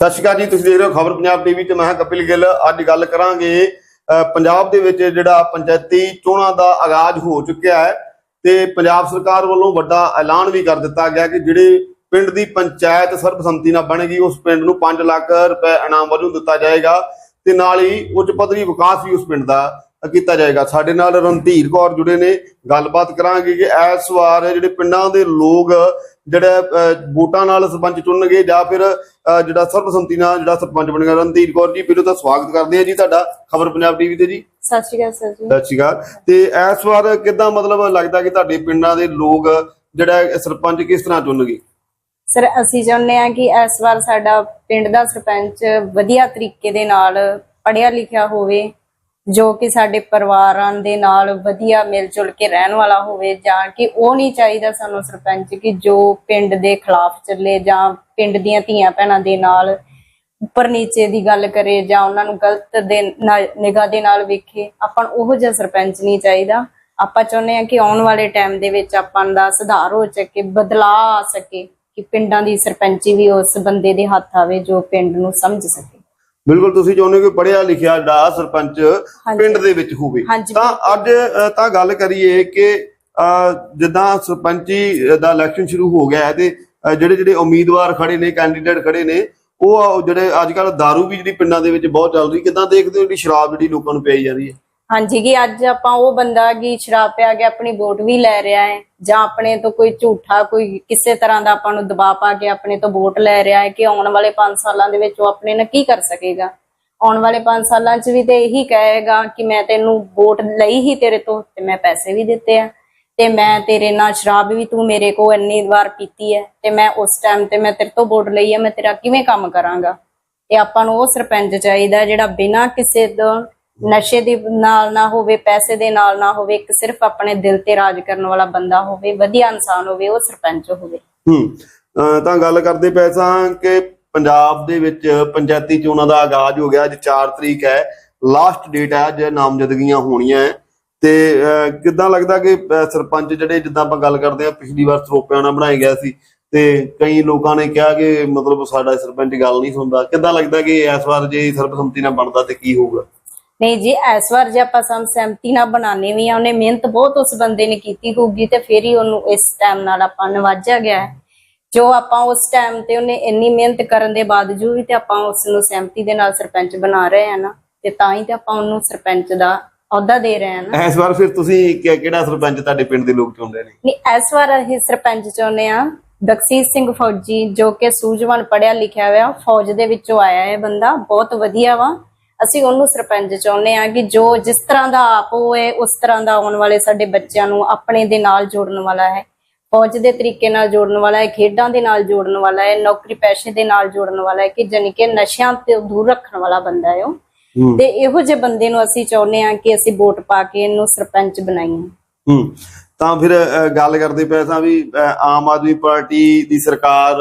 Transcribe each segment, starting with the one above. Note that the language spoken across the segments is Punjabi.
ਸਤਿ ਸ਼੍ਰੀ ਅਕਾਲ ਜੀ, ਤੁਸੀਂ ਦੇਖ ਰਹੇ ਹੋ ਖਬਰ ਪੰਜਾਬ ਟੀਵੀ ਤੇ ਮੈਂ ਕਪਿਲ ਗਿੱਲ। ਅੱਜ ਗੱਲ ਕਰਾਂਗੇ ਪੰਜਾਬ ਦੇ ਵਿੱਚ ਜਿਹੜਾ ਪੰਚਾਇਤੀ ਚੋਣਾਂ ਦਾ ਆਗਾਜ਼ ਹੋ ਚੁੱਕਿਆ ਹੈ ਤੇ ਪੰਜਾਬ ਸਰਕਾਰ ਵੱਲੋਂ ਵੱਡਾ ਐਲਾਨ ਵੀ ਕਰ ਦਿੱਤਾ ਗਿਆ ਕਿ ਜਿਹੜੇ ਪਿੰਡ ਦੀ ਪੰਚਾਇਤ ਸਰਬਸੰਮਤੀ ਨਾਲ ਬਣੇਗੀ, ਉਸ ਪਿੰਡ ਨੂੰ 5 ਲੱਖ ਰੁਪਏ ਇਨਾਮ ਵਜੋਂ ਦਿੱਤਾ ਜਾਏਗਾ ਤੇ ਨਾਲ ਹੀ ਉੱਚ ਪੱਧਰੀ ਵਿਕਾਸ ਵੀ ਉਸ ਪਿੰਡ ਦਾ ਕੀਤਾ ਜਾਏਗਾ। ਸਾਡੇ ਨਾਲ ਰਣਧੀਰ ਕੌਰ ਜੁੜੇ ਨੇ। ਗੱਲਬਾਤ ਕਰਾਂਗੇ ਕਿ ਇਸ ਵਾਰ ਜਿਹੜੇ ਪਿੰਡਾਂ ਦੇ ਲੋਕ ਜਿਹੜੇ ਵੋਟਾਂ ਨਾਲ ਸਰਪੰਚ ਚੁਣਨਗੇ ਜਾਂ ਫਿਰ ਜਿਹੜਾ ਸਰਬਸੰਮਤੀ ਨਾਲ ਜਿਹੜਾ ਸਰਪੰਚ ਬਣੇਗਾ ਰਣਧੀਰ ਕੌਰ ਜੀ ਪਹਿਲਾਂ ਤਾਂ ਸਵਾਗਤ ਕਰਦੇ ਆ ਜੀ ਤੁਹਾਡਾ ਖਬਰ ਪੰਜਾਬ ਟੀਵੀ ਤੇ ਜੀ। ਸਤਿ ਸ਼੍ਰੀ ਅਕਾਲ ਸਰ ਜੀ। ਸਤਿ ਸ਼੍ਰੀ ਅਕਾਲ। ਤੇ ਇਸ ਵਾਰ ਕਿਦਾਂ ਮਤਲਬ ਲੱਗਦਾ ਕਿ ਤੁਹਾਡੇ ਪਿੰਡਾਂ ਦੇ ਲੋਕ ਜਿਹੜਾ ਸਰਪੰਚ ਕਿਸ ਤਰ੍ਹਾਂ ਚੁਣਨਗੇ? ਸਰ ਅਸੀਂ ਚਾਹੁੰਦੇ ਹਾਂ ਕਿ ਇਸ ਵਾਰ ਸਾਡਾ ਪਿੰਡ ਦਾ ਸਰਪੰਚ ਵਧੀਆ ਤਰੀਕੇ ਦੇ ਨਾਲ ਪੜ੍ਹਿਆ ਲਿਖਿਆ ਹੋਵੇ ਜੋ ਕਿ ਸਾਡੇ ਪਰਿਵਾਰਾਂ ਦੇ ਨਾਲ ਵਧੀਆ ਮਿਲ ਜੁਲ ਕੇ ਰਹਿਣ ਵਾਲਾ ਹੋਵੇ, ਜਾਂ ਕਿ ਉਹ ਨਹੀਂ ਚਾਹੀਦਾ ਸਾਨੂੰ ਸਰਪੰਚ ਕਿ ਜੋ ਪਿੰਡ ਦੇ ਖਿਲਾਫ ਚੱਲੇ ਜਾਂ ਪਿੰਡ ਦੀਆਂ ਧੀਆਂ ਭੈਣਾਂ ਦੇ ਨਾਲ ਉੱਪਰ ਨੀਚੇ ਦੀ ਗੱਲ ਕਰੇ ਜਾਂ ਉਹਨਾਂ ਨੂੰ ਗਲਤ ਦੇ ਨਿਗਾਹ ਦੇ ਨਾਲ ਵੇਖੇ, ਆਪਾਂ ਨੂੰ ਉਹੋ ਜਿਹਾ ਸਰਪੰਚ ਨਹੀਂ ਚਾਹੀਦਾ। ਆਪਾਂ ਚਾਹੁੰਦੇ ਹਾਂ ਕਿ ਆਉਣ ਵਾਲੇ ਟਾਈਮ ਦੇ ਵਿੱਚ ਆਪਾਂ ਦਾ ਸੁਧਾਰ ਹੋ ਸਕੇ ਬਦਲਾਅ ਆ ਸਕੇ, ਕਿ ਪਿੰਡਾਂ ਦੀ ਸਰਪੰਚੀ ਵੀ ਉਸ ਬੰਦੇ ਦੇ ਹੱਥ ਆਵੇ ਜੋ ਪਿੰਡ ਨੂੰ ਸਮਝ ਸਕੇ। ਬਿਲਕੁਲ ਤੁਸੀਂ ਚਾਹੁੰਦੇ ਹੋ ਕਿ ਪੜ੍ਹਿਆ ਲਿਖਿਆ ਜਿਹੜਾ ਸਰਪੰਚ। ਪਿੰਡ ਦੇ ਵਿੱਚ ਹੋਵੇ। ਤਾਂ ਅੱਜ ਤਾਂ ਗੱਲ ਕਰੀਏ ਕਿ ਜਿੱਦਾਂ ਸਰਪੰਚੀ ਦਾ ਇਲੈਕਸ਼ਨ ਸ਼ੁਰੂ ਹੋ ਗਿਆ ਹੈ ਤੇ ਜਿਹੜੇ ਜਿਹੜੇ ਉਮੀਦਵਾਰ ਖੜੇ ਨੇ ਕੈਂਡੀਡੇਟ ਖੜੇ ਨੇ ਉਹ ਜਿਹੜੇ ਅੱਜ ਕੱਲ दारू ਵੀ ਜਿਹੜੀ ਪਿੰਡਾਂ ਦੇ ਵਿੱਚ ਬਹੁਤ ਚੱਲ ਰਹੀ ਕਿਦਾਂ ਦੇਖਦੇ ਹੋ ਜਿਹੜੀ ਸ਼ਰਾਬ ਜਿਹੜੀ ਲੋਕਾਂ ਨੂੰ ਪਿਆਈ ਜਾ ਰਹੀ ਹੈ? ਹਾਂਜੀ, ਕਿ ਅੱਜ ਆਪਾਂ ਉਹ ਬੰਦਾ ਕੀ ਸ਼ਰਾਬ ਪਿਆ ਕੇ ਆਪਣੀ ਵੋਟ ਵੀ ਲੈ ਰਿਹਾ ਹੈ, ਜਾਂ ਆਪਣੇ ਤੋਂ ਕੋਈ ਝੂਠਾ, ਕੋਈ ਕਿਸੇ ਤਰ੍ਹਾਂ ਦਾ ਆਪਾਂ ਨੂੰ ਦਬਾਅ ਪਾ ਕੇ ਆਪਣੇ ਤੋਂ ਵੋਟ ਲੈ ਰਿਹਾ ਹੈ ਕਿ ਆਉਣ ਵਾਲੇ 5 ਸਾਲਾਂ ਦੇ ਵਿੱਚ ਉਹ ਆਪਣੇ ਨਾਲ ਕੀ ਕਰ ਸਕੇਗਾ? ਆਉਣ ਵਾਲੇ 5 ਸਾਲਾਂ 'ਚ ਵੀ ਤੇ ਇਹੀ ਕਹੇਗਾ ਕਿ ਮੈਂ ਤੈਨੂੰ ਵੋਟ ਲਈ ਹੀ ਤੇਰੇ ਤੋਂ ਤੇ ਮੈਂ ਪੈਸੇ ਵੀ ਦਿੱਤੇ ਆ, ਤੇ ਮੈਂ ਤੇਰੇ ਨਾਲ ਸ਼ਰਾਬ ਵੀ ਤੂੰ ਮੇਰੇ ਕੋ ਇੰਨੀ ਵਾਰ ਪੀਤੀ ਹੈ, ਤੇ ਮੈਂ ਉਸ ਟਾਈਮ ਤੇ ਮੈਂ ਤੇਰੇ ਤੋਂ ਵੋਟ ਲਈ ਹੈ ਮੈਂ ਤੇਰਾ ਕਿਵੇਂ ਕੰਮ ਕਰਾਂਗਾ? ਤੇ ਆਪਾਂ ਨੂੰ ਉਹ ਸਰਪੰਚ ਚਾਹੀਦਾ ਜਿਹੜਾ ਬਿਨਾਂ ਕਿਸੇ ਤੋਂ ਨਸ਼ੇ ਦੇ ਨਾਲ ਨਾ ਹੋਵੇ, ਪੈਸੇ ਦੇ ਨਾਲ ਨਾ ਹੋਵੇ, ਇੱਕ ਸਿਰਫ ਆਪਣੇ ਦਿਲ ਤੇ ਰਾਜ ਕਰਨ ਵਾਲਾ ਬੰਦਾ ਹੋਵੇ, ਵਧੀਆ ਇਨਸਾਨ ਹੋਵੇ, ਉਹ ਸਰਪੰਚ ਹੋਵੇ। ਹੂੰ ਤਾਂ ਗੱਲ ਕਰਦੇ ਪਏ ਕਿ ਪੰਜਾਬ ਦੇ ਵਿੱਚ ਪੰਚਾਇਤੀ ਚੋਣਾਂ ਦਾ ਆਗਾਜ਼ ਹੋ ਗਿਆ, ਅੱਜ 4 ਤਰੀਕ ਹੈ ਲਾਸਟ ਡੇਟ ਹੈ, ਅੱਜ ਨਾਮਜ਼ਦਗੀਆਂ ਹੋਣੀਆਂ ਹੈ। ਤੇ ਕਿੱਦਾਂ ਲੱਗਦਾ ਕਿ ਸਰਪੰਚ ਜਿਹੜੇ ਜਿੱਦਾਂ ਆਪਾਂ ਗੱਲ ਕਰਦੇ ਆ ਪਿਛਲੀ ਵਾਰ ਸਰੋਪਿਆਂ ਨਾਲ ਬਣਾਇਆ ਗਿਆ ਸੀ, ਤੇ ਕਈ ਲੋਕਾਂ ਨੇ ਕਿਹਾ ਕਿ ਮਤਲਬ ਸਾਡਾ ਸਰਪੰਚ ਗੱਲ ਨਹੀਂ ਸੁਣਦਾ। ਕਿੱਦਾਂ ਲੱਗਦਾ ਕਿ ਇਸ ਵਾਰ ਜੇ ਸਰਬਸੰਮਤੀ ਨਾਲ ਬਣਦਾ ਤੇ ਕੀ ਹੋਊਗਾ? ਨਹੀਂ ਜੀ ਇਸ ਵਾਰ ਜੇ ਆਪਾਂ ਸਮ ਸਹਿਮਤੀ ਨਾਲ ਬਣਾਣੇ ਵੀ ਆ ਉਹਨੇ ਮਿਹਨਤ ਬਹੁਤ ਉਸ ਬੰਦੇ ਨੇ ਕੀਤੀ ਹੋਊਗੀ ਤੇ ਫਿਰ ਹੀ ਉਹਨੂੰ ਇਸ ਟਾਈਮ ਨਾਲ ਆਪਾਂ ਨਵਾਜਿਆ ਗਿਆ ਜੋ ਆਪਾਂ ਉਸ ਟਾਈਮ ਤੇ ਉਹਨੇ ਇੰਨੀ ਮਿਹਨਤ ਕਰਨ ਦੇ ਬਾਵਜੂਦ ਵੀ ਤੇ ਆਪਾਂ ਉਸ ਨੂੰ ਸਹਿਮਤੀ ਦੇ ਨਾਲ ਸਰਪੰਚ ਬਣਾ ਰਹੇ ਆ ਨਾ ਤੇ ਤਾਂ ਹੀ ਤੇ ਆਪਾਂ ਉਹਨੂੰ ਸਰਪੰਚ ਦਾ ਅਹੁਦਾ ਦੇ ਰਹੇ ਆ ਨਾ। ਇਸ ਵਾਰ ਫਿਰ ਤੁਸੀਂ ਕਿਹੜਾ ਸਰਪੰਚ ਤੁਹਾਡੇ ਪਿੰਡ ਦੇ ਲੋਕ ਚਾਹੁੰਦੇ ਨੇ? ਨਹੀਂ ਇਸ ਵਾਰ ਅਸੀਂ ਸਰਪੰਚ ਚਾਹੁੰਦੇ ਆ ਬਖਸ਼ੀਸ਼ ਸਿੰਘ ਫੌਜੀ ਜੋ ਕਿ ਸੂਝਵਾਨ ਪੜਿਆ ਲਿਖਿਆ ਹੋਇਆ ਫੌਜ ਦੇ ਵਿੱਚੋਂ ਆਇਆ ਹੈ ਬੰਦਾ ਬਹੁਤ ਵਧੀਆ ਵਾ। ਅਸੀਂ ਉਹਨੂੰ ਸਰਪੰਚ ਚਾਹੁੰਦੇ ਆ ਕਿ ਜੋ ਜਿਸ ਤਰ੍ਹਾਂ ਦਾ ਆਪ ਹੋਏ ਉਸ ਤਰ੍ਹਾਂ ਦਾ ਆਉਣ ਵਾਲੇ ਸਾਡੇ ਬੱਚਿਆਂ ਨੂੰ ਆਪਣੇ ਦੇ ਨਾਲ ਜੋੜਨ ਵਾਲਾ ਹੈ। ਫੌਜ ਦੇ ਤਰੀਕੇ ਨਾਲ ਜੋੜਨ ਵਾਲਾ ਹੈ ਖੇਡਾਂ ਦੇ ਨਾਲ ਜੋੜਨ ਵਾਲਾ ਹੈ ਨੌਕਰੀ ਪੈਸੇ ਦੇ ਨਾਲ ਜੋੜਨ ਵਾਲਾ ਹੈ ਕਿ ਜਾਣੀ ਕਿ ਨਸ਼ਿਆਂ ਤੋਂ ਦੂਰ ਰੱਖਣ ਵਾਲਾ ਬੰਦਾ ਹੈ ਉਹ। ਤੇ ਇਹੋ ਜਿਹੇ ਬੰਦੇ ਨੂੰ ਅਸੀਂ ਚਾਹੁੰਦੇ ਆ ਕਿ ਅਸੀਂ ਵੋਟ ਪਾ ਕੇ ਇਹਨੂੰ ਸਰਪੰਚ ਬਣਾਈਏ। ਹੂੰ। ਤਾਂ ਫਿਰ ਗੱਲ ਕਰਦੇ ਪਏ ਸਾਂ ਵੀ ਆਮ ਆਦਮੀ ਪਾਰਟੀ ਦੀ ਸਰਕਾਰ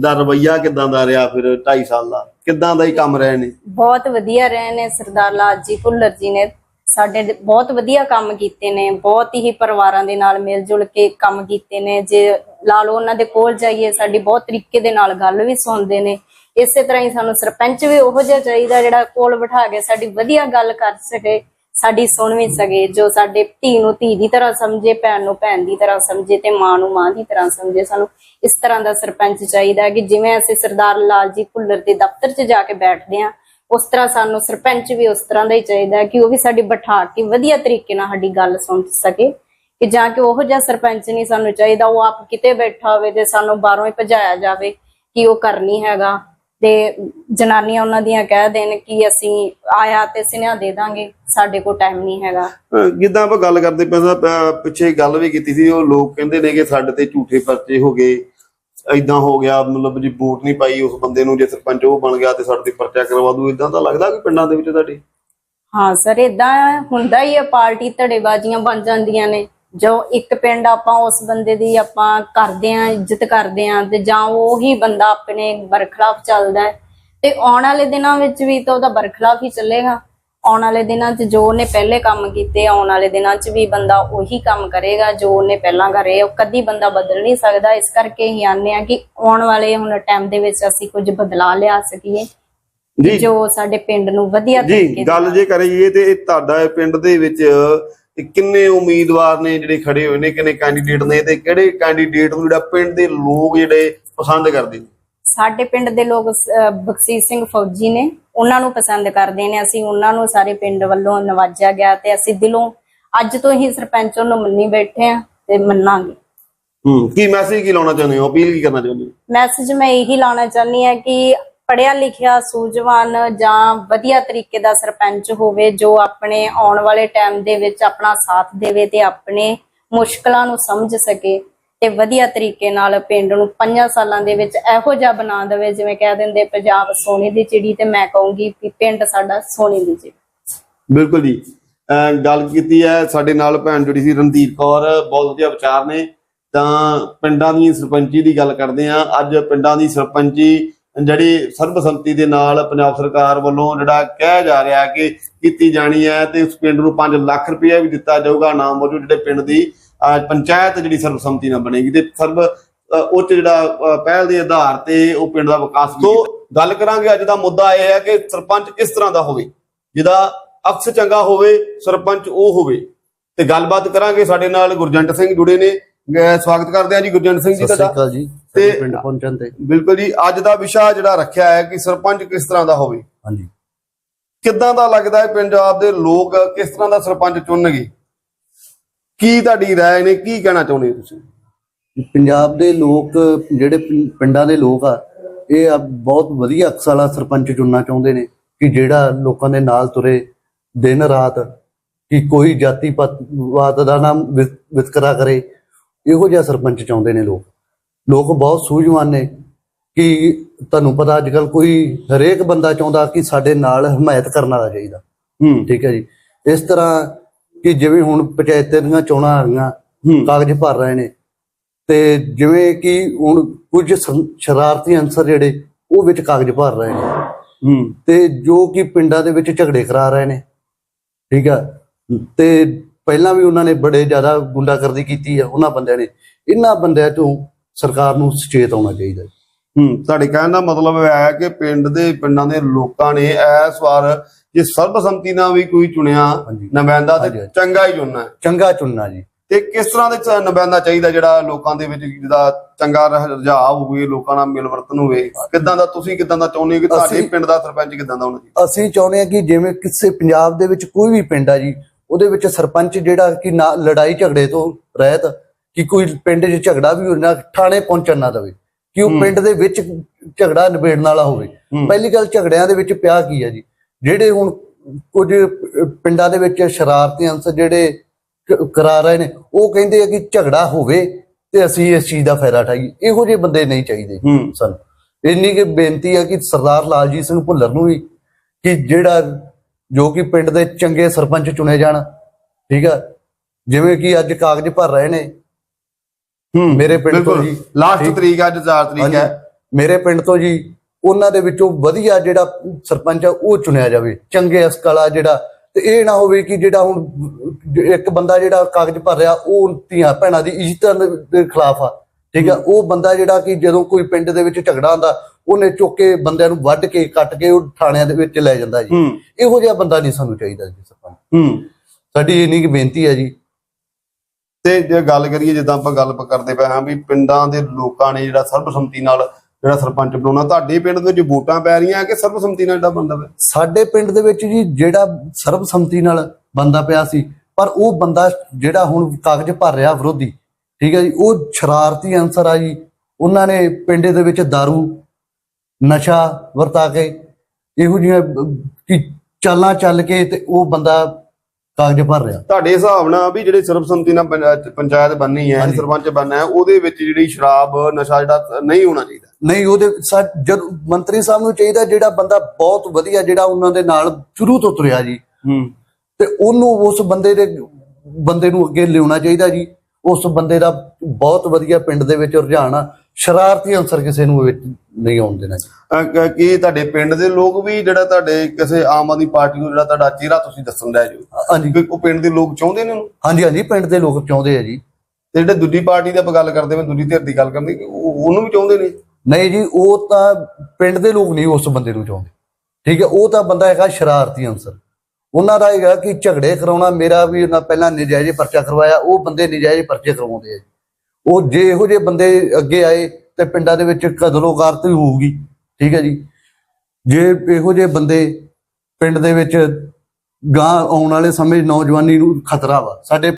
ਦਾ ਰਵਈਆ ਕਿਦਾਂ ਦਾ ਰਿਹਾ ਫਿਰ 2.5 ਸਾਲ ਦਾ? ਕਿਦਾਂ ਦਾ ਹੀ ਕੰਮ ਰਹੇ ਨੇ? ਬਹੁਤ ਵਧੀਆ ਰਹੇ ਨੇ ਸਰਦਾਰ ਲਾਲ ਜੀ ਭੁੱਲਰ ਜੀ ਨੇ। ਸਾਡੇ ਬਹੁਤ ਵਧੀਆ ਕੰਮ ਕੀਤੇ ਨੇ। ਬਹੁਤ ਹੀ ਪਰਿਵਾਰਾਂ ਦੇ ਨਾਲ ਮਿਲ ਜੁਲ ਕੇ ਕੰਮ ਕੀਤੇ ਨੇ। ਜੇ ਲਾ ਲਓ ਉਹਨਾਂ ਦੇ ਕੋਲ ਜਾਈਏ, ਸਾਡੀ ਬਹੁਤ ਤਰੀਕੇ ਦੇ ਨਾਲ ਗੱਲ ਵੀ ਸੁਣਦੇ ਨੇ। ਇਸੇ ਤਰ੍ਹਾਂ ਹੀ ਸਾਨੂੰ ਸਰਪੰਚ ਵੀ ਉਹੋ ਜਿਹਾ ਚਾਹੀਦਾ ਜਿਹੜਾ ਕੋਲ ਬਿਠਾ ਕੇ ਸਾਡੀ ਵਧੀਆ ਗੱਲ ਕਰ ਸਕੇ। ਸਾਡੀ ਸੁਣ ਵੀ ਸਕੇ, ਜੋ ਸਾਡੇ ਧੀ ਨੂੰ ਧੀ ਦੀ ਤਰ੍ਹਾਂ ਸਮਝੇ, ਭੈਣ ਨੂੰ ਭੈਣ ਦੀ ਤਰ੍ਹਾਂ ਸਮਝੇ ਤੇ ਮਾਂ ਨੂੰ ਮਾਂ ਦੀ ਤਰ੍ਹਾਂ ਸਮਝੇ। ਸਾਨੂੰ ਇਸ ਤਰ੍ਹਾਂ ਦਾ ਸਰਪੰਚ ਚਾਹੀਦਾ ਹੈ ਕਿ ਜਿਵੇਂ ਅਸੀਂ ਸਰਦਾਰ ਲਾਲ ਭੁੱਲਰ ਦੇ ਦਫ਼ਤਰ 'ਚ ਜਾ ਕੇ ਬੈਠਦੇ ਹਾਂ, ਉਸ ਤਰ੍ਹਾਂ ਸਾਨੂੰ ਸਰਪੰਚ ਵੀ ਉਸ ਤਰ੍ਹਾਂ ਦਾ ਹੀ ਚਾਹੀਦਾ ਹੈ ਕਿ ਉਹ ਵੀ ਸਾਡੀ ਬਿਠਾ ਕੇ ਵਧੀਆ ਤਰੀਕੇ ਨਾਲ ਸਾਡੀ ਗੱਲ ਸੁਣ ਸਕੇ। ਕਿ ਜਾਂ ਕਿ ਉਹੋ ਜਿਹਾ ਸਰਪੰਚ ਨਹੀਂ ਸਾਨੂੰ ਚਾਹੀਦਾ, ਉਹ ਆਪ ਕਿਤੇ ਬੈਠਾ ਹੋਵੇ ਤੇ ਸਾਨੂੰ ਬਾਹਰੋਂ ਹੀ ਭਜਾਇਆ ਜਾਵੇ ਕਿ ਉਹ ਕਰਨੀ ਹੈਗਾ। ਤੇ ਜਨਾਨੀਆਂ ਉਹਨਾਂ ਦੀਆਂ ਕਹਿ ਦੇਣ ਕਿ ਅਸੀਂ ਆਇਆ ਤੇ ਸਿਨਿਆ ਦੇ ਦਾਂਗੇ ਸਾਡੇ ਕੋਲ ਟਾਈਮ ਨਹੀਂ ਹੈਗਾ। ਜਿੱਦਾਂ ਆਪਾਂ ਗੱਲ ਕਰਦੇ ਪਏ ਸਾਂ ਪਿੱਛੇ ਗੱਲ ਵੀ ਕੀਤੀ ਸੀ ਉਹ ਲੋਕ ਕਹਿੰਦੇ ਨੇ ਕਿ ਸਾਡੇ ਤੇ ਝੂਠੇ ਪਰਚੇ ਹੋ ਗਏ ਐਦਾਂ ਹੋ ਗਿਆ ਮਤਲਬ ਜੀ ਵੋਟ ਨਹੀਂ ਪਾਈ ਉਸ ਬੰਦੇ ਨੂੰ ਜੇ ਸਰਪੰਚ ਉਹ ਬਣ ਗਿਆ ਤੇ ਸਾਡੇ ਤੇ ਪਰਚਾ ਕਰਵਾ ਦੂ ਇਦਾਂ ਤਾਂ ਲੱਗਦਾ ਕਿ ਪਿੰਡਾਂ ਦੇ ਵਿੱਚ ਤੁਹਾਡੇ? ਹਾਂ ਸਰ ਇਦਾਂ ਹੁੰਦਾ ਹੀ ਹੈ ਪਾਰਟੀ ਧੜੇਬਾਜ਼ੀਆਂ ਬਣ ਜਾਂਦੀਆਂ ਨੇ। ਜੋ ਇੱਕ ਪਿੰਡ ਆਪਾਂ ਉਸ ਬੰਦੇ ਦੀ ਆਪਾਂ ਕਰਦੇ ਆਂ ਇੱਜ਼ਤ ਕਰਦੇ ਆਂ ਤੇ ਜਾਂ ਉਹੀ ਬੰਦਾ ਆਪਣੇ ਬਰਖਲਾਫ ਚੱਲਦਾ ਹੈ। ਤੇ ਆਉਣ ਵਾਲੇ ਦਿਨਾਂ ਵਿੱਚ ਵੀ ਤਾਂ ਉਹਦਾ ਬਰਖਲਾਫ ਹੀ ਚੱਲੇਗਾ। ਆਉਣ ਵਾਲੇ ਦਿਨਾਂ 'ਚ ਜੋ ਉਹਨੇ ਪਹਿਲੇ ਕੰਮ ਕੀਤੇ ਆਉਣ ਵਾਲੇ ਦਿਨਾਂ 'ਚ ਵੀ ਬੰਦਾ ਉਹੀ ਕੰਮ ਕਰੇਗਾ ਜੋ ਉਹਨੇ ਪਹਿਲਾਂ ਕਰੇ। ਉਹ ਕਦੀ ਬੰਦਾ ਬਦਲ ਨਹੀਂ ਸਕਦਾ। ਇਸ ਕਰਕੇ ਹੀ ਆਨੇ ਆ ਕਿ ਆਉਣ ਵਾਲੇ ਹੁਣ ਟਾਈਮ ਦੇ ਵਿੱਚ ਅਸੀਂ ਕੁਝ ਬਦਲਾਅ ਲਿਆ ਸਕੀਏ ਜੀ। ਜੋ ਸਾਡੇ ਪਿੰਡ ਨੂੰ ਵਧੀਆ ਤਰੀਕੇ ਗੱਲ ਜੇ ਕਰੀਏ ਤੇ ਇਹ ਤੁਹਾਡਾ ਪਿੰਡ ਦੇ ਵਿੱਚ ਕਿੰਨੇ ਉਮੀਦਵਾਰ ਨੇ ਜਿਹੜੇ ਖੜੇ ਹੋਏ ਨੇ ਕਿੰਨੇ ਕੈਂਡੀਡੇਟ ਨੇ ਤੇ ਕਿਹੜੇ ਕੈਂਡੀਡੇਟ ਨੂੰ ਜਿਹੜਾ ਪਿੰਡ ਦੇ ਲੋਕ ਜਿਹੜੇ ਪਸੰਦ ਕਰਦੇ ਨੇ? ਸਾਡੇ ਪਿੰਡ ਦੇ ਲੋਕ ਬਖਸ਼ੀਸ਼ ਸਿੰਘ ਫੌਜੀ ਨੇ ਉਹਨਾਂ ਨੂੰ ਪਸੰਦ ਕਰਦੇ ਨੇ। ਅਸੀਂ ਉਹਨਾਂ ਨੂੰ ਸਾਰੇ ਪਿੰਡ ਵੱਲੋਂ ਨਵਾਜਿਆ ਗਿਆ ਤੇ ਅਸੀਂ ਦਿਲੋਂ ਅੱਜ ਤੋਂ ਹੀ ਸਰਪੰਚ ਨੂੰ ਮੰਨੀ ਬੈਠੇ ਆ ਤੇ ਮੰਨਾਂਗੇ। ਹੂੰ ਕੀ ਮੈਸੇਜ ਕੀ ਲਾਉਣਾ ਚਾਹੁੰਦੇ ਹੋ? ਅਪੀਲ ਕੀ ਕਰਨਾ ਚਾਹੁੰਦੇ ਹੋ? ਮੈਸੇਜ ਮੈਂ ਇਹੀ ਲਾਉਣਾ ਚਾਹੁੰਦੀ ਆ ਕਿ ਪੜਿਆ ਲਿਖਿਆ ਸੂਝਵਾਨ ਜਾਂ ਵਧੀਆ ਤਰੀਕੇ ਦਾ ਸਰਪੰਚ ਹੋਵੇ ਜੋ ਆਪਣੇ ਆਉਣ ਵਾਲੇ ਟਾਈਮ ਦੇ ਵਿੱਚ ਆਪਣਾ ਸਾਥ ਦੇਵੇ ਤੇ ਆਪਣੇ ਮੁਸ਼ਕਲਾਂ ਨੂੰ ਸਮਝ ਸਕੇ। ਤੇ ਵਧੀਆ ਤਰੀਕੇ ਨਾਲ ਪਿੰਡ ਨੂੰ 5 ਸਾਲਾਂ ਦੇ ਵਿੱਚ ਇਹੋ ਜਿਹਾ ਬਣਾ ਦੇਵੇ, ਜਿਵੇਂ ਕਹਿ ਦਿੰਦੇ ਪੰਜਾਬ ਸੋਨੇ ਦੀ ਚਿੜੀ ਤੇ ਮੈਂ ਕਹੂੰਗੀ ਕਿ ਪਿੰਡ ਸਾਡਾ ਸੋਨੇ ਦੀ ਚਿੜੀ। ਬਿਲਕੁਲ ਜੀ। ਗੱਲ ਕੀਤੀ ਹੈ ਸਾਡੇ ਨਾਲ ਭੈਣ ਜੁੜੀ ਸੀ ਰਣਧੀਰ ਕੌਰ, ਬਹੁਤ ਵਧੀਆ ਵਿਚਾਰ ਨੇ। ਤਾਂ ਪਿੰਡਾਂ ਦੀ ਸਰਪੰਚੀ ਦੀ ਗੱਲ ਕਰਦੇ ਆ ਅੱਜ ਪਿੰਡਾਂ ਦੀ ਸਰਪੰਚੀ ਜਿਹੜੀ ਸਰਬਸੰਮਤੀ ਦੇ ਨਾਲ ਪੰਜਾਬ ਸਰਕਾਰ ਵੱਲੋਂ ਜਿਹੜਾ ਕਿਹਾ ਜਾ ਰਿਹਾ ਕਿ ਕੀਤੀ ਜਾਣੀ ਹੈ ਤੇ ਉਸ ਪਿੰਡ ਨੂੰ 5 ਲੱਖ ਰੁਪਏ ਵੀ ਦਿੱਤਾ ਜਾਊਗਾ। ਨਾਮ ਵਜੋਂ ਜਿਹੜੇ ਪਿੰਡ ਦੀ ਪੰਚਾਇਤ ਜਿਹੜੀ ਸਰਬਸੰਮਤੀ ਨਾਲ ਬਣੇਗੀ ਤੇ ਸਰਬ ਉਹ 'ਚ ਜਿਹੜਾ ਪਹਿਲ ਦੇ ਆਧਾਰ ਤੇ ਉਹ ਪਿੰਡ ਦਾ ਵਿਕਾਸ ਤੋਂ ਗੱਲ ਕਰਾਂਗੇ ਅੱਜ ਦਾ ਮੁੱਦਾ ਇਹ ਹੈ ਕਿ ਸਰਪੰਚ ਇਸ ਤਰ੍ਹਾਂ ਦਾ ਹੋਵੇ ਜਿਹਦਾ ਅਕਸ ਚੰਗਾ ਹੋਵੇ ਸਰਪੰਚ ਉਹ ਹੋਵੇ। ਤੇ ਗੱਲਬਾਤ ਕਰਾਂਗੇ ਸਾਡੇ ਨਾਲ ਗੁਰਜੰਟ ਸਿੰਘ ਜੁੜੇ ਨੇ। ਸਵਾਗਤ ਕਰਦੇ ਆ ਜੀ ਗੁਰਜੰਟ ਸਿੰਘ ਜੀ ਸਤਿ ਸ਼੍ਰੀ ਅਕਾਲ ਜੀ ਤੇ- ਪਿੰਡ ਪਹੁੰਚਣ ਤੇ। ਬਿਲਕੁਲ ਜੀ ਅੱਜ ਦਾ ਵਿਸ਼ਾ ਜਿਹੜਾ ਰੱਖਿਆ ਹੈ ਕਿ ਸਰਪੰਚ ਕਿਸ ਤਰ੍ਹਾਂ ਦਾ ਹੋਵੇ। ਹਾਂਜੀ। ਕਿੱਦਾਂ ਦਾ ਲੱਗਦਾ ਹੈ ਪੰਜਾਬ ਦੇ ਲੋਕ ਕਿਸ ਤਰ੍ਹਾਂ ਦਾ ਸਰਪੰਚ ਚੁਣਨਗੇ? ਕੀ ਤੁਹਾਡੀ ਰਾਏ ਨੇ ਕੀ ਕਹਿਣਾ ਚਾਹੁੰਦੇ ਹੋ ਤੁਸੀਂ? ਪੰਜਾਬ ਦੇ ਲੋਕ ਜਿਹੜੇ ਪਿੰਡਾਂ ਦੇ ਲੋਕ ਆ ਇਹ ਬਹੁਤ ਵਧੀਆ ਅਕਸ ਵਾਲਾ ਸਰਪੰਚ ਚੁਣਨਾ ਚਾਹੁੰਦੇ ਨੇ ਕਿ ਜਿਹੜਾ ਲੋਕਾਂ ਦੇ ਨਾਲ ਤੁਰੇ ਦਿਨ ਰਾਤ ਕਿ ਕੋਈ ਜਾਤੀ ਪਤਵਾਦ ਦਾ ਨਾਮ ਵਿਤ- ਵਿਤਕਰਾ ਕਰੇ ਇਹੋ ਜਿਹਾ ਸਰਪੰਚ ਚਾਹੁੰਦੇ ਨੇ ਲੋਕ। ਲੋਕ ਬਹੁਤ ਸੂਝਵਾਨ ਨੇ ਕਿ ਤੁਹਾਨੂੰ ਪਤਾ ਅੱਜ ਕੱਲ ਕੋਈ ਹਰੇਕ ਬੰਦਾ ਚਾਹੁੰਦਾ ਕਿ ਸਾਡੇ ਨਾਲ ਹਮਾਇਤ ਕਰਨ ਵਾਲਾ ਚਾਹੀਦਾ। ਹੂੰ। ਠੀਕ ਹੈ ਜੀ। ਇਸ ਤਰ੍ਹਾਂ ਕਿ ਜਿਵੇਂ ਹੁਣ ਪੰਚਾਇਤਾਂ ਦੀਆਂ ਚੋਣਾਂ ਆ ਗਈਆਂ ਕਾਗਜ਼ ਭਰ ਰਹੇ ਨੇ ਤੇ ਜਿਵੇਂ ਕਿ ਹੁਣ ਕੁਝ ਸ਼ਰਾਰਤੀ ਅੰਸਰ ਜਿਹੜੇ ਉਹ ਵਿੱਚ ਕਾਗਜ਼ ਭਰ ਰਹੇ ਨੇ। ਤੇ ਜੋ ਕਿ ਪਿੰਡਾਂ ਦੇ ਵਿੱਚ ਝਗੜੇ ਕਰਾ ਰਹੇ ਨੇ ਠੀਕ ਆ? ਤੇ ਪਹਿਲਾਂ ਵੀ ਉਹਨਾਂ ਨੇ ਬੜੇ ਜ਼ਿਆਦਾ ਗੁੰਡਾਗਰਦੀ ਕੀਤੀ ਆ ਉਹਨਾਂ ਬੰਦਿਆਂ ਨੇ। ਇਹਨਾਂ ਬੰਦਿਆਂ ਤੋਂ ਸਰਕਾਰ ਨੂੰ ਸੁਚੇਤ ਆਉਣਾ ਚਾਹੀਦਾ ਹੂੰ ਤੁਹਾਡੇ ਕਹਿਣ ਦਾ ਮਤਲਬ ਹੈ ਕਿ ਪਿੰਡ ਦੇ ਪਿੰਡਾਂ ਦੇ ਲੋਕਾਂ ਨੇ ਇਸ ਵਾਰ ਜੇ ਸਰਬਸੰਮਤੀ ਨਾਲ ਵੀ ਕੋਈ ਚੁਣਿਆ। ਨੁਮਾਇੰਦਾ ਤੇ। ਚੰਗਾ ਹੀ ਚੁਣਨਾ ਚੰਗਾ ਚੁਣਨਾ ਜੀ। ਤੇ ਕਿਸ ਤਰ੍ਹਾਂ ਦੇ ਨੁਮਾਇੰਦਾ ਚਾਹੀਦਾ ਜਿਹੜਾ ਲੋਕਾਂ ਦੇ ਵਿੱਚ ਜਿਹਦਾ ਚੰਗਾ ਰੁਝਾਅ ਹੋਵੇ ਲੋਕਾਂ ਨਾਲ ਮਿਲਵਰਤਨ ਹੋਵੇ? ਕਿੱਦਾਂ ਦਾ ਤੁਸੀਂ ਕਿੱਦਾਂ ਦਾ ਚਾਹੁੰਦੇ ਹੋ ਕਿ ਤੁਹਾਡੇ ਪਿੰਡ ਦਾ ਸਰਪੰਚ ਕਿੱਦਾਂ ਦਾ ਹੋਣਾ ਚਾਹੀਦਾ? ਅਸੀਂ ਚਾਹੁੰਦੇ ਹਾਂ ਕਿ ਜਿਵੇਂ ਕਿਸੇ ਪੰਜਾਬ ਦੇ ਵਿੱਚ ਕੋਈ ਵੀ ਪਿੰਡ ਆ ਜੀ ਉਹਦੇ ਵਿੱਚ ਸਰਪੰਚ ਜਿਹੜਾ ਕਿ ਲੜਾਈ ਝਗੜੇ ਤੋਂ ਰਹਿਤ ਕਿ ਕੋਈ ਪਿੰਡ 'ਚ ਝਗੜਾ ਵੀ ਹੋਣਾ ਥਾਣੇ ਪਹੁੰਚਣ ਨਾ ਦੇਵੇ। ਕਿ ਉਹ ਪਿੰਡ ਦੇ ਵਿੱਚ ਝਗੜਾ ਨਿਬੇੜਨ ਵਾਲਾ ਹੋਵੇ? ਪਹਿਲੀ ਗੱਲ ਝਗੜਿਆਂ ਦੇ ਵਿੱਚ ਪਿਆ ਕੀ ਹੈ ਜੀ? ਜਿਹੜੇ ਹੁਣ ਕੁਝ ਪਿੰਡਾਂ ਦੇ ਵਿੱਚ ਸ਼ਰਾਰਤੀ ਅੰਸਰ ਜਿਹੜੇ ਕਰਾ ਰਹੇ ਨੇ ਉਹ ਕਹਿੰਦੇ ਆ ਕਿ ਝਗੜਾ ਹੋਵੇ ਤੇ ਅਸੀਂ ਇਸ ਚੀਜ਼ ਦਾ ਫਾਇਦਾ ਉਠਾਈਏ। ਇਹੋ ਜਿਹੇ ਬੰਦੇ ਨਹੀਂ ਚਾਹੀਦੇ ਸਾਨੂੰ। ਇੰਨੀ ਕਿ ਬੇਨਤੀ ਹੈ ਕਿ ਸਰਦਾਰ ਲਾਲਜੀਤ ਸਿੰਘ ਭੁੱਲਰ ਨੂੰ ਵੀ ਕਿ ਜਿਹੜਾ ਜੋ ਕਿ ਪਿੰਡ ਦੇ ਚੰਗੇ ਸਰਪੰਚ ਚੁਣੇ ਜਾਣ ਠੀਕ ਆ? ਜਿਵੇਂ ਕਿ ਅੱਜ ਕਾਗਜ਼ ਭਰ ਰਹੇ ਨੇ ਮੇਰੇ ਪਿੰਡ ਤੋਂ ਜੀ। ਲਾਸਟ। ਤਰੀਕ ਅੱਜ 4 ਤਰੀਕ ਹੈ ਮੇਰੇ ਪਿੰਡ ਤੋਂ ਜੀ ਉਹਨਾਂ ਦੇ ਵਿੱਚੋਂ ਵਧੀਆ ਜਿਹੜਾ ਸਰਪੰਚ ਆ ਉਹ ਚੁਣਿਆ ਜਾਵੇ। ਚੰਗੇ ਅਸਕਲਾ ਜਿਹੜਾ। ਤੇ ਇਹ ਨਾ ਹੋਵੇ ਕਿ ਜਿਹੜਾ ਹੁਣ ਇੱਕ ਬੰਦਾ ਜਿਹੜਾ ਕਾਗਜ਼ ਭਰ ਰਿਹਾ ਉਹ ਧੀਆਂ ਭੈਣਾਂ ਦੀ ਇੱਜ਼ਤ ਦੇ ਖਿਲਾਫ ਆ। ਠੀਕ ਆ? ਉਹ ਬੰਦਾ ਜਿਹੜਾ ਕਿ ਜਦੋਂ ਕੋਈ ਪਿੰਡ ਦੇ ਵਿੱਚ ਝਗੜਾ ਹੁੰਦਾ ਉਹਨੇ ਚੁੱਕ ਕੇ ਬੰਦਿਆਂ ਨੂੰ ਵੱਢ ਕੇ ਕੱਟ ਕੇ ਉਹ ਥਾਣਿਆਂ ਦੇ ਵਿੱਚ ਲੈ ਜਾਂਦਾ ਜੀ। ਇਹੋ ਜਿਹਾ ਬੰਦਾ ਨਹੀਂ ਸਾਨੂੰ ਚਾਹੀਦਾ ਜੀ ਸਰਪੰਚ। ਸਾਡੀ ਇੰਨੀ ਕਿ ਬੇਨਤੀ ਹੈ ਜੀ। ਤੇ ਜੇ ਗੱਲ ਕਰੀਏ ਜਿੱਦਾਂ ਆਪਾਂ ਗੱਲ ਕਰਦੇ ਪਏ ਹਾਂ ਵੀ ਪਿੰਡਾਂ ਦੇ ਲੋਕਾਂ ਨੇ ਜਿਹੜਾ ਸਰਬਸੰਮਤੀ ਨਾਲ ਜਿਹੜਾ ਸਰਪੰਚ ਬਣਾਉਣਾ, ਤੁਹਾਡੇ ਪਿੰਡ ਦੇ ਵਿੱਚ ਵੋਟਾਂ ਪੈ ਰਹੀਆਂ ਕਿ ਸਰਬਸੰਮਤੀ ਨਾਲ ਜਿਹੜਾ ਬਣਦਾ ਪਿਆ? ਸਾਡੇ ਪਿੰਡ ਦੇ ਵਿੱਚ ਜੀ ਜਿਹੜਾ ਸਰਬਸੰਮਤੀ ਨਾਲ ਬੰਦਾ ਪਿਆ ਸੀ, ਪਰ ਉਹ ਬੰਦਾ ਜਿਹੜਾ ਹੁਣ ਕਾਗਜ਼ ਭਰ ਰਿਹਾ ਵਿਰੋਧੀ, ਠੀਕ ਹੈ ਜੀ, ਉਹ ਸ਼ਰਾਰਤੀ ਅਨਸਰ ਆ ਜੀ, ਉਹਨਾਂ ਨੇ ਪਿੰਡ ਦੇ ਵਿੱਚ दारू, ਨਸ਼ਾ ਵਰਤਾ ਕੇ, ਇਹੋ ਜਿਹੀਆਂ ਕਿ ਚਾਲਾਂ ਚੱਲ ਕੇ ਤੇ ਉਹ ਬੰਦਾ ਕਾਗਜ਼ ਭਰ ਰਿਹਾ। ਤੁਹਾਡੇ ਹਿਸਾਬ ਨਾਲ ਵੀ ਜਿਹੜੇ ਸਰਬਸੰਮਤੀ ਨਾਲ ਪੰਚਾਇਤ- ਪੰਚਾਇਤ ਬਣਨੀ ਹੈ। ਸਰਪੰਚ ਬਣਨਾ ਹੈ ਉਹਦੇ ਵਿੱਚ ਜਿਹੜੀ ਸ਼ਰਾਬ ਨਸ਼ਾ ਜਿਹੜਾ ਨਹੀਂ ਹੋਣਾ ਚਾਹੀਦਾ। ਨਹੀਂ ਉਹਦੇ ਸਾ- ਜਦ ਮੰਤਰੀ ਸਾਹਿਬ ਨੂੰ ਚਾਹੀਦਾ ਜਿਹੜਾ ਬੰਦਾ ਬਹੁਤ ਵਧੀਆ ਜਿਹੜਾ ਉਹਨਾਂ ਦੇ ਨਾਲ ਸ਼ੁਰੂ ਤੋਂ ਤੁਰਿਆ ਜੀ। ਹੂੰ। ਤੇ ਉਹਨੂੰ ਉਸ ਬੰਦੇ ਦੇ ਬੰਦੇ ਨੂੰ ਅੱਗੇ ਲਿਆਉਣਾ ਚਾਹੀਦਾ ਜੀ। ਉਸ ਬੰਦੇ ਦਾ ਬਹੁਤ ਵਧੀਆ ਪਿੰਡ ਦੇ ਵਿੱਚ ਰੁਝਾਨ ਆ। ਸ਼ਰਾਰਤੀ ਅਨਸਰ ਕਿਸੇ ਨੂੰ ਵਿੱਚ ਨਹੀਂ ਆਉਣ ਦੇਣਾ ਜੀ। ਅਹ ਕ- ਕੀ ਤੁਹਾਡੇ ਪਿੰਡ ਦੇ ਲੋਕ ਵੀ ਜਿਹੜਾ ਤੁਹਾਡੇ ਕਿਸੇ ਆਮ ਆਦਮੀ ਪਾਰਟੀ ਨੂੰ ਜਿਹੜਾ ਤੁਹਾਡਾ ਚਿਹਰਾ ਤੁਸੀਂ ਦੱਸਣ ਦਾ ਜੋ ਹਾਂਜੀ। ਕਿ ਉਹ ਪਿੰਡ ਦੇ ਲੋਕ ਚਾਹੁੰਦੇ ਨੇ ਉਹਨੂੰ? ਹਾਂਜੀ ਹਾਂਜੀ ਪਿੰਡ ਦੇ ਲੋਕ ਚਾਹੁੰਦੇ ਆ ਜੀ। ਤੇ ਜਿਹੜੇ ਦੂਜੀ ਪਾਰਟੀ ਦੀ ਆਪਾਂ ਗੱਲ ਕਰਦੇ ਹਾਂ ਦੂਜੀ ਧਿਰ ਦੀ ਗੱਲ ਕਰਦੇ ਉਹ- ਉਹਨੂੰ ਵੀ ਚਾਹੁੰਦੇ ਨੇ? ਨਹੀਂ ਜੀ ਉਹ ਤਾਂ ਪਿੰਡ ਦੇ ਲੋਕ ਨਹੀਂ ਉਸ ਬੰਦੇ ਨੂੰ ਚਾਹੁੰਦੇ। ਠੀਕ ਹੈ ਉਹ ਤਾਂ ਬੰਦਾ ਹੈਗਾ ਸ਼ਰਾਰਤੀ ਅਨਸਰ। ਉਹਨਾਂ ਦਾ ਹੈਗਾ ਕਿ ਝਗੜੇ ਕਰਾਉਣਾ ਮੇਰਾ ਵੀ ਉਹਨਾਂ ਪਹਿਲਾਂ ਨਜਾਇਜ਼ ਪਰਚਾ ਕਰਵਾਇਆ ਉਹ ਬੰਦੇ ਨਜਾਇਜ਼ ਪਰਚੇ ਕਰਵਾਉਂਦੇ ਆ ਜੀ। ਉਹ ਜੇ ਇਹੋ ਜਿਹੇ ਬੰਦੇ ਅੱਗੇ ਆਏ ਤੇ ਪਿੰਡਾਂ ਦੇ ਵਿੱਚ ਕਦਲੋਂ ਕਾਰਤ ਵੀ ਹੋਊਗੀ, ਠੀਕ ਹੈ ਜੀ। ਜੇ ਇਹੋ ਜਿਹੇ ਬੰਦੇ ਪਿੰਡ ਦੇ ਵਿੱਚ ਗਾਂ ਆਉਣ ਵਾਲੇ ਸਮੇਂ ਨੌਜਵਾਨੀ ਨੂੰ ਖਤਰਾ ਵਾ, ਸਾਡੇ